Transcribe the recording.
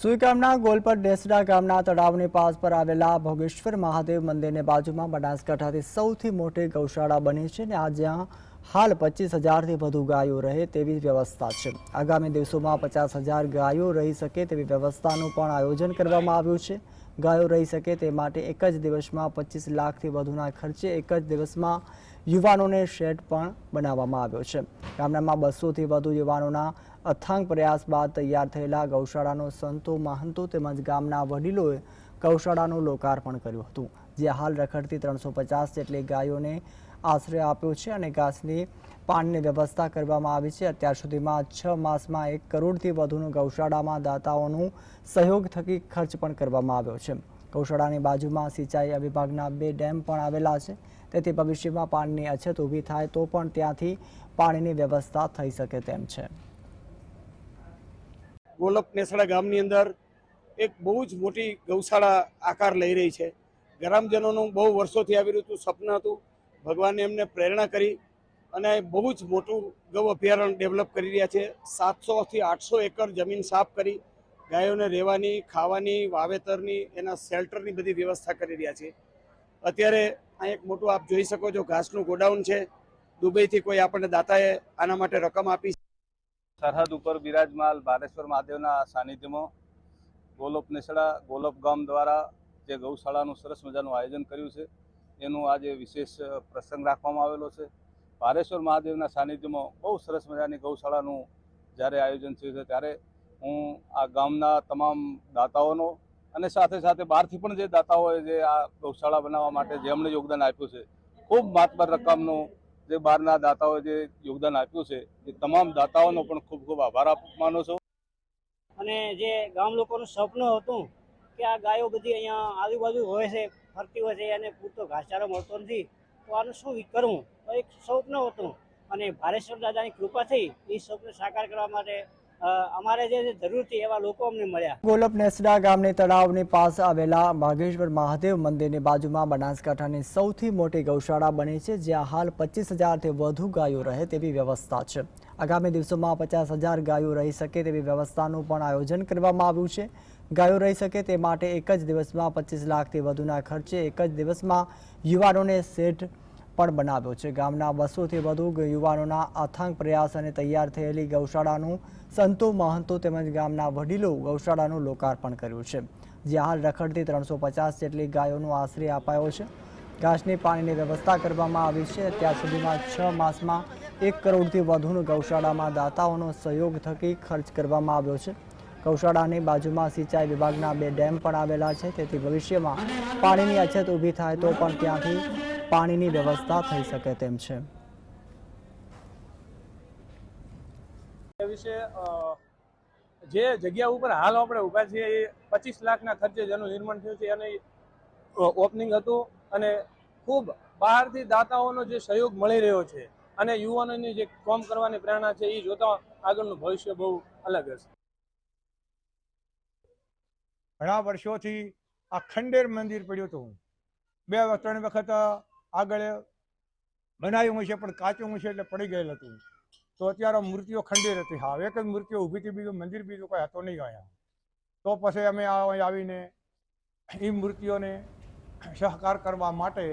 સુઈ ગામના ગોલપર ડેસડા ગામના તળાવની પાસ પર આવેલા ભોગેશ્વર મહાદેવ મંદિરની બાજુમાં બનાસકાંઠાથી સૌથી મોટી ગૌશાળા બની છે અને આ જ્યાં હાલ પચીસ હજારથી વધુ ગાયો રહે તેવી વ્યવસ્થા છે. આગામી દિવસોમાં પચાસ હજાર ગાયો રહી શકે તેવી વ્યવસ્થાનું પણ આયોજન કરવામાં આવ્યું છે. ગાયો રહી શકે તે માટે એક જ દિવસમાં પચીસ લાખથી વધુના ખર્ચે એક જ દિવસમાં યુવાનોને શેડ પણ બનાવવામાં આવ્યો છે. ગામડામાં બસોથી વધુ યુવાનોના અથાંગ પ્રયાસ બાદ તૈયાર થયેલા ગૌશાળાનો સંતો મહંતો તેમજ ગામના વડીલોએ ગૌશાળાનું લોકાર્પણ કર્યું હતું, જે હાલ રખડતી ત્રણસો પચાસ જેટલી ગાયોને આશ્રય આપ્યો છે અને ઘાસની પાણીની વ્યવસ્થા કરવામાં આવી છે. અત્યાર સુધીમાં છ માસમાં એક કરોડથી વધુનું ગૌશાળામાં દાતાઓનું સહયોગ થકી ખર્ચ પણ કરવામાં આવ્યો છે. ગૌશાળાની બાજુમાં સિંચાઈ વિભાગના બે ડેમ પણ આવેલા છે. તેથી ભવિષ્યમાં પાણીની અછત ઊભી થાય તો પણ ત્યાંથી પાણીની વ્યવસ્થા થઈ શકે તેમ છે. ગોલપ નેસડા ગામની અંદર એક બહુ જ મોટી ગૌશાળા આકાર લઈ રહી છે. ગ્રામજનોનું બહુ વર્ષોથી આવી રહ્યું હતું સપનું હતું. ભગવાને એમને પ્રેરણા કરી અને બહુ જ મોટું ગૌ અભયારણ્ય ડેવલપ કરી રહ્યા છે. સાતસોથી આઠસો એકર જમીન સાફ કરી ગાયોને રહેવાની, ખાવાની, વાવેતરની, એના શેલ્ટરની બધી વ્યવસ્થા કરી રહ્યા છે. અત્યારે અહીં એક મોટું આપ જોઈ શકો છો, ઘાસનું ગોડાઉન છે. દુબઈથી કોઈ આપણને દાતાએ આના માટે રકમ આપી સરહદ ઉપર બિરાજમાલ ભારેશ્વર મહાદેવના સાનિધ્યમાં ગોલોપ નેસડા, ગોલોપ ગામ દ્વારા જે ગૌશાળાનું સરસ મજાનું આયોજન કર્યું છે, એનું આજે વિશેષ પ્રસંગ રાખવામાં આવેલો છે. ભારેશ્વર મહાદેવના સાનિધ્યમાં બહુ સરસ મજાની ગૌશાળાનું જ્યારે આયોજન થયું છે, ત્યારે હું આ ગામના તમામ દાતાઓનો અને સાથે સાથે બહારથી પણ જે દાતાઓએ જે આ ગૌશાળા બનાવવા માટે જેમણે યોગદાન આપ્યું છે, ખૂબ માતબર રકમનું જે બહારના દાતાઓએ જે યોગદાન આપ્યું છે, એ તમામ દાતાઓનો પણ ખૂબ ખૂબ આભાર માનું છું. અને જે ગામ લોકોનું સ્વપ્ન હતું કે આ ગાયો બધી અહીંયા આજુબાજુ હોય છે, ફરતી હોય છે અને પૂરતો ઘાસચારો મળતો નથી, તો આનું શું કરવું? તો એક સ્વપ્ન હતું. અને ભારેશ્વર દાદાની કૃપાથી એ સ્વપ્ન સાકાર કરવા માટે અમારે જે જરૂર હતી એવા લોકો અમને મળ્યા. ગોલપ નેસડા ગામની તળાવની પાસે આવેલા માગેશ્વર મહાદેવ મંદિરની બાજુમાં બનાસકાંઠાની સૌથી મોટી ગૌશાળા બની છે, જ્યાં હાલ પચીસ હજારથી વધુ ગાયો રહે તેવી વ્યવસ્થા છે. આગામી દિવસોમાં પચાસ હજાર ગાયો રહી શકે તેવી વ્યવસ્થાનું પણ આયોજન કરવામાં આવ્યું છે. ગાયો રહી શકે તે માટે એક જ દિવસમાં પચીસ લાખથી વધુના ખર્ચે એક જ દિવસમાં યુવાનોને સેટ પણ બનાવ્યો છે. ગામના બસોથી વધુ યુવાનોના અથાંગ પ્રયાસ અને તૈયાર થયેલી ગૌશાળાનું સંતો મહંતો તેમજ ગામના વડીલો ગૌશાળાનું લોકાર્પણ કર્યું છે. જ્યાં હાલ રખડતી ત્રણસો પચાસ જેટલી ગાયોનો આશ્રય અપાયો છે. ઘાસની પાણીની વ્યવસ્થા કરવામાં આવી છે. અત્યાર સુધીમાં છ માસમાં એક કરોડથી વધુનું ગૌશાળામાં દાતાઓનો સહયોગ થકી ખર્ચ કરવામાં આવ્યો છે. ગૌશાળાની બાજુમાં સિંચાઈ વિભાગના બે ડેમ પણ આવેલા છે. તેથી ભવિષ્યમાં પાણીની અછત ઊભી થાય તો પણ ત્યાંથી પાણીની વ્યવસ્થા થઈ શકે તેમ છે. એ વિશે જે જગ્યા ઉપર હાલ આપણે ઊભા છીએ એ પચીસ લાખના ખર્ચે જેનું નિર્માણ થયું છે. અને ઓપનિંગ હતું અને ખૂબ બહારથી દાતાઓનો જે સહયોગ મળી રહ્યો છે અને યુવાનોની જે કામ કરવાની પ્રેરણા છે એ જોતા આગળનું ભવિષ્ય બહુ અલગ હશે. ઘણા વર્ષોથી આ ખંડેર મંદિર પડ્યું હતું. બે ત્રણ વખત આગળ બનાવ્યું હશે, પણ કાચું હશે એટલે પડી ગયેલ હતું. તો અત્યારે મૂર્તિઓ ખંડેર હતી. હા એક જ મૂર્તિઓ ઊભી હતી, બીજું મંદિર બીજું કોઈ હતો નહીં અહીંયા. તો પછી અમે આવીને એ મૂર્તિઓને સહકાર કરવા માટે